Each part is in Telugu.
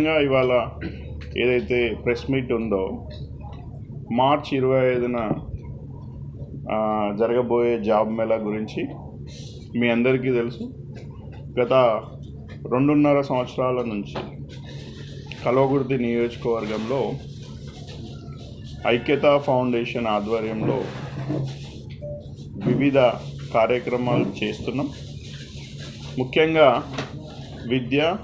ముఖ్యంగా ఇవాళ ఏదైతే ప్రెస్ మీట్ ఉందో మార్చ్ ఇరవై ఐదున జరగబోయే జాబ్ మేళా గురించి మీ అందరికీ తెలుసు. గత రెండున్నర సంవత్సరాల నుంచి కలవగుర్తి నియోజకవర్గంలో ఐక్యత ఫౌండేషన్ ఆధ్వర్యంలో వివిధ కార్యక్రమాలు చేస్తున్నాం. ముఖ్యంగా విద్య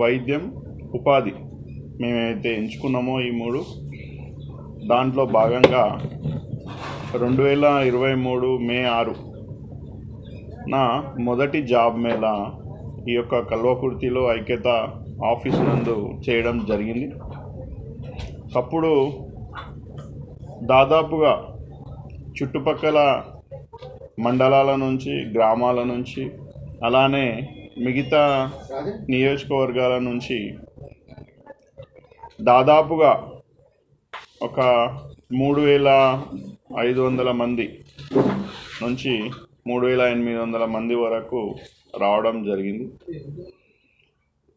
వైద్యం ఉపాధి మేమైతే ఎంచుకున్నామో ఈ మూడు. దాంట్లో భాగంగా రెండు వేల ఇరవై మూడు మే ఆరు నా మొదటి జాబ్ మేళ ఈ యొక్క కల్వకుర్తిలో ఐక్యత ఆఫీస్ నందు చేయడం జరిగింది. అప్పుడు దాదాపుగా చుట్టుపక్కల మండలాల నుంచి గ్రామాల నుంచి అలానే మిగతా నియోజకవర్గాల నుంచి దాదాపుగా ఒక మూడు వేల ఐదు వందల మంది నుంచి మూడు వేల ఎనిమిది వందల మంది వరకు రావడం జరిగింది.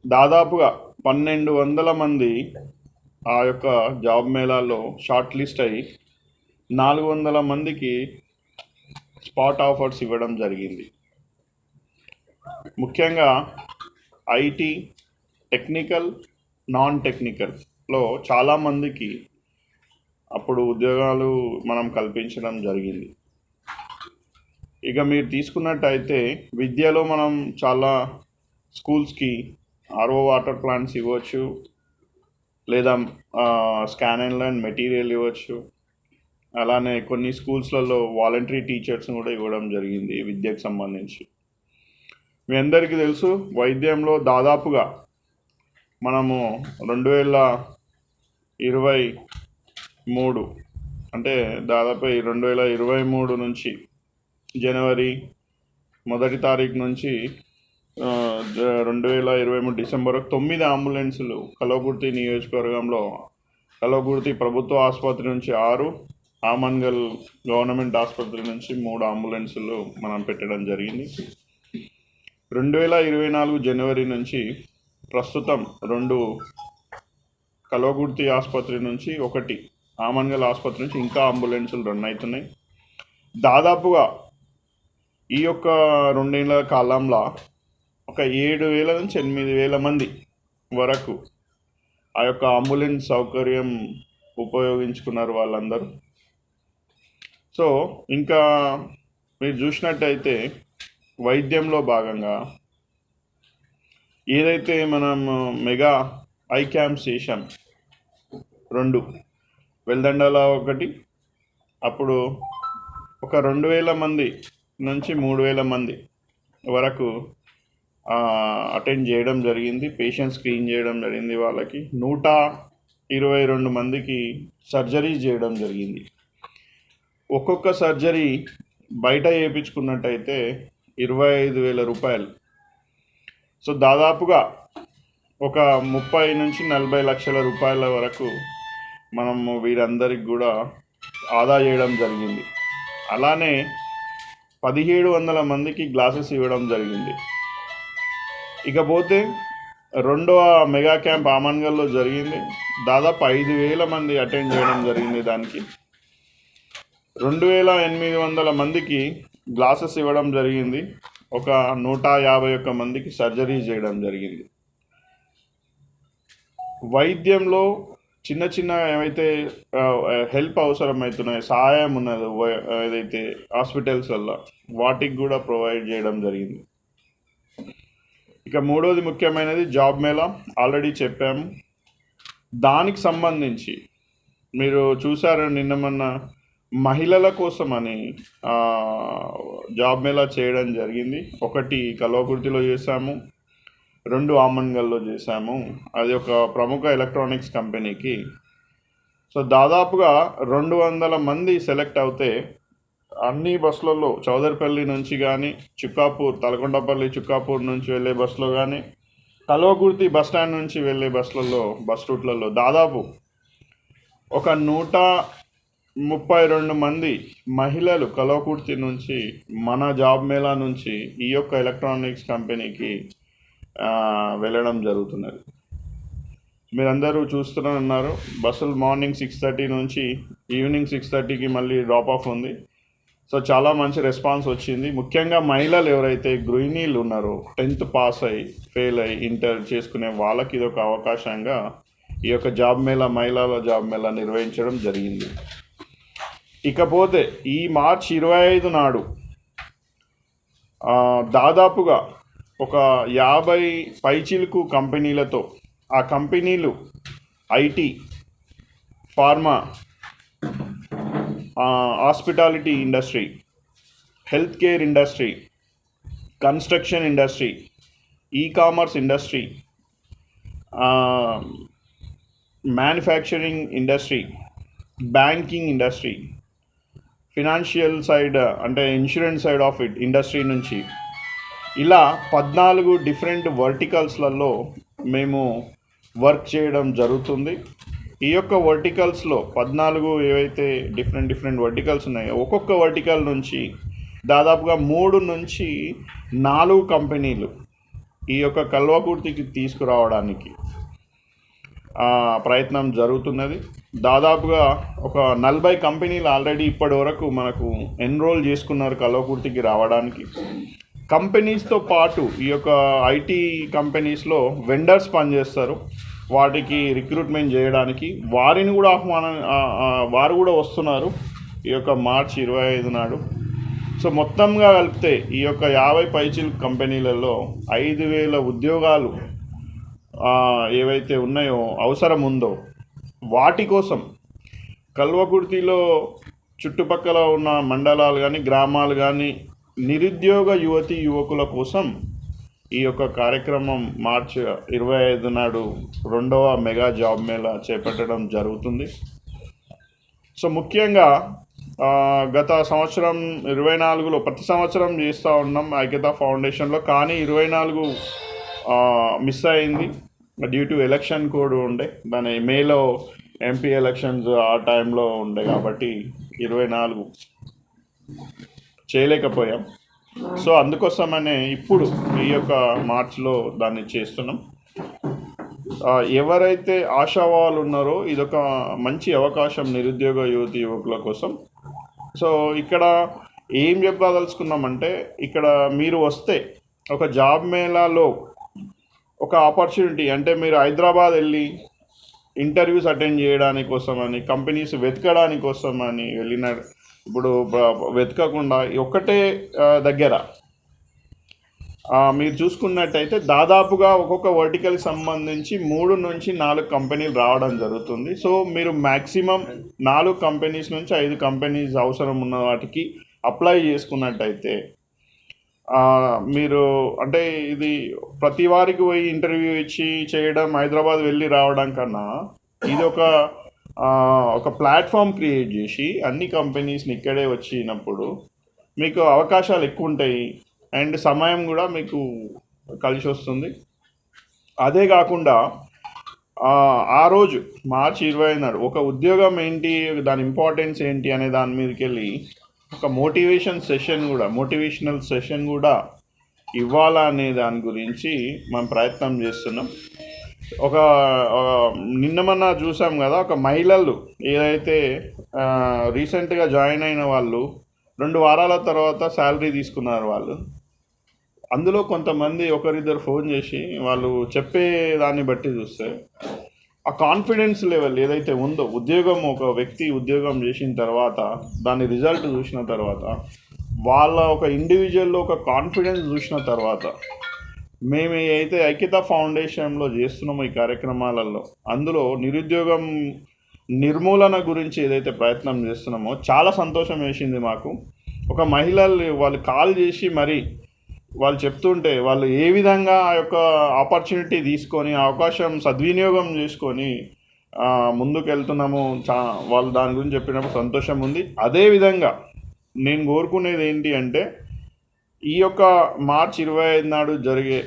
దాదాపుగా పన్నెండు వందల మంది ఆ యొక్క జాబ్ మేళాలో షార్ట్ లిస్ట్ అయ్యి నాలుగు వందల మందికి స్పాట్ ఆఫర్స్ ఇవ్వడం జరిగింది. ముఖ్యంగా ఐటీ టెక్నికల్ నాన్ టెక్నికల్. లో చాలామందికి అప్పుడు ఉద్యోగాలు మనం కల్పించడం జరిగింది. ఇక మీరు తీసుకున్నట్టయితే విద్యలో మనం చాలా స్కూల్స్కి ఆర్ఓ వాటర్ ప్లాంట్స్ ఇవ్వచ్చు లేదా స్కాన్ అండ్ లర్న్ మెటీరియల్ ఇవ్వచ్చు. అలానే కొన్ని స్కూల్స్లలో వాలంటరీ టీచర్స్ కూడా ఇవ్వడం జరిగింది విద్యకు సంబంధించి. మీ అందరికీ తెలుసు వైద్యంలో దాదాపుగా మనము రెండు వేల ఇరవై మూడు. అంటే దాదాపు రెండు వేల ఇరవై మూడు నుంచి జనవరి మొదటి తారీఖు నుంచి రెండు వేల ఇరవై మూడు డిసెంబర్ తొమ్మిది అంబులెన్సులు కలవకుర్తి నియోజకవర్గంలో కలవకుర్తి ప్రభుత్వ ఆసుపత్రి నుంచి ఆరు ఆమన్గల్ గవర్నమెంట్ ఆసుపత్రి నుంచి మూడు అంబులెన్సులు మనం పెట్టడం జరిగింది. రెండు వేల ఇరవై నాలుగు జనవరి నుంచి ప్రస్తుతం రెండు కలవగుర్తి ఆసుపత్రి నుంచి ఒకటి ఆమన్గల్ ఆసుపత్రి నుంచి ఇంకా అంబులెన్సులు రన్ అవుతున్నాయి. దాదాపుగా ఈ యొక్క రెండేళ్ళ కాలంలో ఒక ఏడు వేల నుంచి ఎనిమిది వేల మంది వరకు ఆ యొక్క అంబులెన్స్ సౌకర్యం ఉపయోగించుకున్నారు వాళ్ళందరూ. సో ఇంకా మీరు చూసినట్టయితే వైద్యంలో భాగంగా ఏదైతే మనం మెగా ఐ క్యాంప్స్ చేశాం రెండు. వెల్దండాల ఒకటి. అప్పుడు ఒక రెండు వేల మంది నుంచి మూడు వేల మంది వరకు అటెండ్ చేయడం జరిగింది. పేషెంట్ స్క్రీన్ చేయడం జరిగింది వాళ్ళకి. నూట ఇరవై రెండు మందికి సర్జరీ చేయడం జరిగింది. ఒక్కొక్క సర్జరీ బయట చేయించుకున్నట్టయితే ఇరవై ఐదు వేల రూపాయలు. సో దాదాపుగా ఒక ముప్పై నుంచి నలభై లక్షల రూపాయల వరకు మనము వీరందరికి కూడా ఆదా చేయడం జరిగింది. అలానే పదిహేడు వందల మందికి గ్లాసెస్ ఇవ్వడం జరిగింది. ఇకపోతే రెండవ మెగా క్యాంప్ ఆమన్గల్లో జరిగింది. దాదాపు ఐదు వేల మంది అటెండ్ చేయడం జరిగింది దానికి. రెండు వేల ఎనిమిది వందల మందికి గ్లాసెస్ ఇవ్వడం జరిగింది. ఒక నూట యాభై ఒక్క మందికి సర్జరీ చేయడం జరిగింది. వైద్యంలో చిన్న చిన్న ఏవైతే హెల్ప్ అవసరమవుతున్నాయో సహాయం ఉన్నది ఏదైతే హాస్పిటల్స్ వల్ల వాటికి కూడా ప్రొవైడ్ చేయడం జరిగింది. ఇక మూడోది ముఖ్యమైనది జాబ్ మేళా. ఆల్రెడీ చెప్పాము. దానికి సంబంధించి మీరు చూసారు నిన్న మొన్న మహిళల కోసమని జాబ్ మేళా చేయడం జరిగింది. ఒకటి కల్వకుర్తిలో చేశాము. రెండు ఆమన్గల్లో చేశాము. అది ఒక ప్రముఖ ఎలక్ట్రానిక్స్ కంపెనీకి. సో దాదాపుగా రెండు వందల మంది సెలెక్ట్ అవుతే అన్ని బస్సులలో చౌదరిపల్లి నుంచి కానీ చుక్కాపూర్ తలకొండపల్లి చుక్కాపూర్ నుంచి వెళ్ళే బస్సులో కానీ కల్వకుర్తి బస్ స్టాండ్ నుంచి వెళ్ళే బస్సులలో బస్ రూట్లలో దాదాపు ఒక నూట ముప్పై రెండు మంది మహిళలు కలవకుర్తి నుంచి మన జాబ్ మేళా నుంచి ఈ యొక్క ఎలక్ట్రానిక్స్ కంపెనీకి వెళ్ళడం జరుగుతున్నది. మీరందరూ చూస్తూనే ఉన్నారు బస్సులు మార్నింగ్ సిక్స్ థర్టీ నుంచి ఈవినింగ్ సిక్స్ థర్టీకి మళ్ళీ డ్రాప్ ఆఫ్ ఉంది. సో చాలా మంచి రెస్పాన్స్ వచ్చింది. ముఖ్యంగా మహిళలు ఎవరైతే గృహిణీలు ఉన్నారో టెన్త్ పాస్ అయ్యి ఫెయిల్ అయ్యి ఇంటర్ చేసుకునే వాళ్ళకి ఇది ఒక అవకాశంగా ఈ యొక్క జాబ్ మేళా మహిళల జాబ్ మేళా నిర్వహించడం జరిగింది. ఇకపోతే ఈ మార్చ్ ఇరవై ఐదు నాడు దాదాపుగా ఒక యాభై పైచిలుకు కంపెనీలతో ఆ కంపెనీలు IT pharma hospitality industry health care industry construction industry e commerce industry manufacturing industry banking industry financial side అంటే insurance side of it industry నుంచి ఇలా పద్నాలుగు డిఫరెంట్ వర్టికల్స్లలో మేము వర్క్ చేయడం జరుగుతుంది. ఈ యొక్క వర్టికల్స్లో పద్నాలుగు ఏవైతే డిఫరెంట్ డిఫరెంట్ వర్టికల్స్ ఉన్నాయో ఒక్కొక్క వర్టికల్ నుంచి దాదాపుగా మూడు నుంచి నాలుగు కంపెనీలు ఈ యొక్క కల్వకుర్తికి తీసుకురావడానికి ప్రయత్నం జరుగుతున్నది. దాదాపుగా ఒక నలభై కంపెనీలు ఆల్రెడీ ఇప్పటి వరకు మనకు ఎన్రోల్ చేసుకున్నారు కల్వకుర్తికి రావడానికి. కంపెనీస్తో పాటు ఈ యొక్క ఐటీ కంపెనీస్లో వెండర్స్ పనిచేస్తారు. వాటికి రిక్రూట్మెంట్ చేయడానికి వారిని కూడా ఆహ్వానం వారు కూడా వస్తున్నారు ఈ యొక్క మార్చి ఇరవై ఐదు నాడు. సో మొత్తంగా కలిపితే ఈ యొక్క యాభై పైచిల్ కంపెనీలలో ఐదు వేల ఉద్యోగాలు ఏవైతే ఉన్నాయో అవసరం ఉందో వాటి కోసం కల్వకుర్తిలో చుట్టుపక్కల ఉన్న మండలాలు కానీ గ్రామాలు కానీ నిరుద్యోగ యువతి యువకుల కోసం ఈ యొక్క కార్యక్రమం మార్చ్ ఇరవై ఐదు నాడు రెండవ మెగా జాబ్ మేళా చేపట్టడం జరుగుతుంది. సో ముఖ్యంగా గత సంవత్సరం ఇరవై నాలుగులో ప్రతి సంవత్సరం చేస్తూ ఉన్నాం ఐక్యత ఫౌండేషన్లో. కానీ ఇరవై నాలుగు మిస్ అయింది. డ్యూ టు ఎలక్షన్ కోడ్ ఉండే. దాని మేలో ఎంపీ ఎలక్షన్స్ ఆ టైంలో ఉండే కాబట్టి ఇరవై నాలుగు. చేయలేకపోయాం. సో అందుకోసమనే ఇప్పుడు ఈ యొక్క మార్చ్లో దాన్ని చేస్తున్నాం. ఎవరైతే ఆశావాలు ఉన్నారో ఇదొక మంచి అవకాశం నిరుద్యోగ యువతి యువకుల కోసం. సో ఇక్కడ ఏం చెప్పదలుచుకున్నామంటే ఇక్కడ మీరు వస్తే ఒక జాబ్ మేళాలో ఒక ఆపర్చునిటీ అంటే మీరు హైదరాబాద్ వెళ్ళి ఇంటర్వ్యూస్ అటెండ్ చేయడానికి కోసం అని కంపెనీస్ వెతకడానికోసం అని వెళ్ళిన ఇప్పుడు వెతకకుండా ఒక్కటే దగ్గర. మీరు చూసుకున్నట్టయితే దాదాపుగా ఒక్కొక్క వర్టికల్కి సంబంధించి మూడు నుంచి నాలుగు కంపెనీలు రావడం జరుగుతుంది. సో మీరు మ్యాక్సిమం నాలుగు కంపెనీస్ నుంచి ఐదు కంపెనీస్ అవసరం ఉన్న వాటికి అప్లై చేసుకున్నట్టయితే మీరు అంటే ఇది ప్రతి వారికి పోయి ఇంటర్వ్యూ ఇచ్చి చేయడం హైదరాబాద్ వెళ్ళి రావడం కన్నా ఇది ఒక ఒక ప్లాట్ఫామ్ క్రియేట్ చేసి అన్ని కంపెనీస్ని ఇక్కడే వచ్చినప్పుడు మీకు అవకాశాలు ఎక్కువ ఉంటాయి. అండ్ సమయం కూడా మీకు కలిసి వస్తుంది. అదే కాకుండా ఆ, రోజు మార్చి ఇరవై నాడు ఒక ఉద్యోగం ఏంటి దాని ఇంపార్టెన్స్ ఏంటి అనే దాని మీదకి వెళ్ళి ఒక మోటివేషన్ సెషన్ కూడా మోటివేషనల్ సెషన్ కూడా ఇవ్వాలా అనే దాని గురించి మనం ప్రయత్నం చేస్తున్నాం. ఒక నిన్న మొన్న చూసాం కదా ఒక మహిళలు ఏదైతే రీసెంట్గా జాయిన్ అయిన వాళ్ళు రెండు వారాల తర్వాత శాలరీ తీసుకున్నారు వాళ్ళు. అందులో కొంతమంది ఒకరిద్దరు ఫోన్ చేసి వాళ్ళు చెప్పే దాన్ని బట్టి చూస్తే ఆ కాన్ఫిడెన్స్ లెవెల్ ఏదైతే ఉందో ఉద్యోగం ఒక వ్యక్తి ఉద్యోగం చేసిన తర్వాత దాని రిజల్ట్ చూసిన తర్వాత వాళ్ళ ఒక ఇండివిజువల్లో ఒక కాన్ఫిడెన్స్ చూసిన తర్వాత మేము అయితే ఐక్యత ఫౌండేషన్లో చేస్తున్నాము ఈ కార్యక్రమాలలో అందులో నిరుద్యోగం నిర్మూలన గురించి ఏదైతే ప్రయత్నం చేస్తున్నామో చాలా సంతోషం వేసింది మాకు. ఒక మహిళలు వాళ్ళు కాల్ చేసి మరి వాళ్ళు చెప్తుంటే వాళ్ళు ఏ విధంగా ఆ యొక్క ఆపర్చునిటీ తీసుకొని అవకాశం సద్వినియోగం చేసుకొని ముందుకెళ్తున్నాము ముందుకు వెళ్తున్నాము చా వాళ్ళు దాని గురించి చెప్పినప్పుడు సంతోషం ఉంది. అదేవిధంగా నేను కోరుకునేది ఏంటి అంటే ఈ యొక్క మార్చ్ ఇరవై ఐదు నాడు జరిగే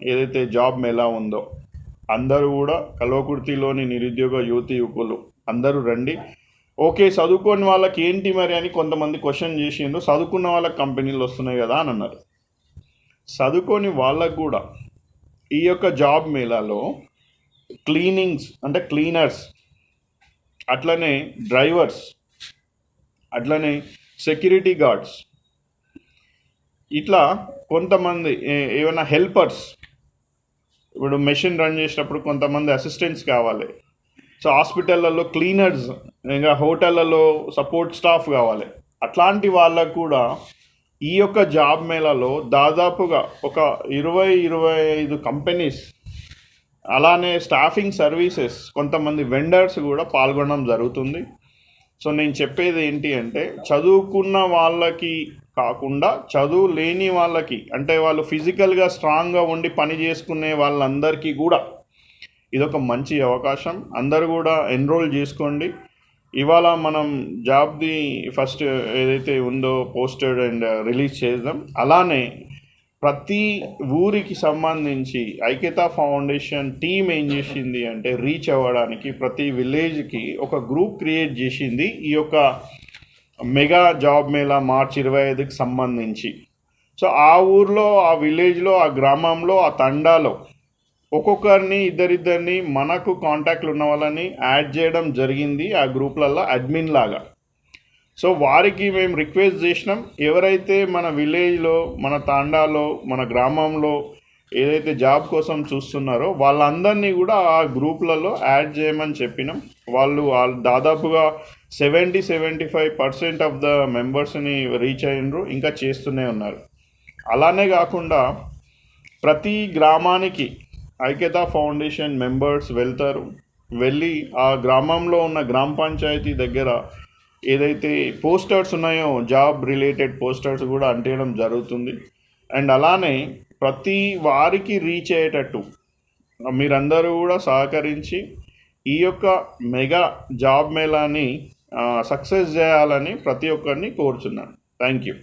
ఏదైతే జాబ్ మేళా ఉందో అందరూ కూడా కల్వకుర్తిలోని నిరుద్యోగ యువతి యువకులు అందరూ రండి. ఓకే చదువుకోని వాళ్ళకి ఏంటి మరి అని కొంతమంది క్వశ్చన్ చేసిండ్రు. చదువుకున్న వాళ్ళకి కంపెనీలు వస్తున్నాయి కదా అని అన్నారు. చదువుకోని వాళ్ళకు కూడా ఈ యొక్క జాబ్ మేళాలో క్లీనింగ్స్ అంటే క్లీనర్స్ అట్లనే డ్రైవర్స్ అట్లనే సెక్యూరిటీ గార్డ్స్ ఇట్లా కొంతమంది ఏమైనా హెల్పర్స్ ఇప్పుడు మెషిన్ రన్ చేసేటప్పుడు కొంతమంది అసిస్టెంట్స్ కావాలి. సో హాస్పిటళ్ళల్లో క్లీనర్స్ ఇంకా హోటళ్ళలో సపోర్ట్ స్టాఫ్ కావాలి. అట్లాంటి వాళ్ళకు కూడా ఈ యొక్క జాబ్ మేళాలో దాదాపుగా ఒక ఇరవై ఇరవై ఐదు కంపెనీస్ అలానే స్టాఫింగ్ సర్వీసెస్ కొంతమంది వెండర్స్ కూడా పాల్గొనడం జరుగుతుంది. సో నేను చెప్పేది ఏంటి అంటే చదువుకున్న వాళ్ళకి కాకుండా చదువు లేని వాళ్ళకి అంటే వాళ్ళు ఫిజికల్గా స్ట్రాంగ్గా ఉండి పని చేసుకునే వాళ్ళందరికీ కూడా ఇదొక మంచి అవకాశం. అందరు కూడా ఎన్రోల్ చేసుకోండి. ఇవాళ మనం జాబ్ది ఫస్ట్ ఏదైతే ఉందో పోస్టెడ్ అండ్ రిలీజ్ చేద్దాం. అలానే ప్రతి ఊరికి సంబంధించి ఐక్యతా ఫౌండేషన్ టీం ఏం చేసింది అంటే రీచ్ అవ్వడానికి ప్రతి విలేజ్కి ఒక గ్రూప్ క్రియేట్ చేసింది. ఈ యొక్క మెగా జాబ్ మేళా మార్చ్ ఇరవై ఐదుకి సంబంధించి. సో ఆ ఊర్లో ఆ విలేజ్లో ఆ గ్రామంలో ఆ తండాలో ఒక్కొక్కరిని ఇద్దరిద్దరిని మనకు కాంటాక్ట్లు ఉన్న వాళ్ళని యాడ్ చేయడం జరిగింది ఆ గ్రూప్లలో అడ్మిన్ లాగా. సో వారికి మేము రిక్వెస్ట్ చేసినాం ఎవరైతే మన విలేజ్లో మన తాండాలో మన గ్రామంలో ఏదైతే జాబ్ కోసం చూస్తున్నారో వాళ్ళందరినీ కూడా ఆ గ్రూప్లలో యాడ్ చేయమని చెప్పినాం. వాళ్ళు వాళ్ళు దాదాపుగా seventy seventy five percent of the మెంబర్స్ని రీచ్ అయినరు ఇంకా చేస్తూనే ఉన్నారు. అలానే కాకుండా ప్రతి గ్రామానికి ఐక్యతా ఫౌండేషన్ మెంబర్స్ వెళ్తారు. వెళ్ళి ఆ గ్రామంలో ఉన్న గ్రామ పంచాయతీ దగ్గర ఏదైతే పోస్టర్స్ ఉన్నాయో జాబ్ రిలేటెడ్ పోస్టర్స్ కూడా అంటేయడం జరుగుతుంది. అండ్ అలానే ప్రతి వారికి రీచ్ అయ్యేటట్టు మీరందరూ కూడా సహకరించి ఈ యొక్క మెగా జాబ్ మేళాని సక్సెస్ చేయాలని ప్రతి ఒక్కరిని కోరుచున్నాను. Thank you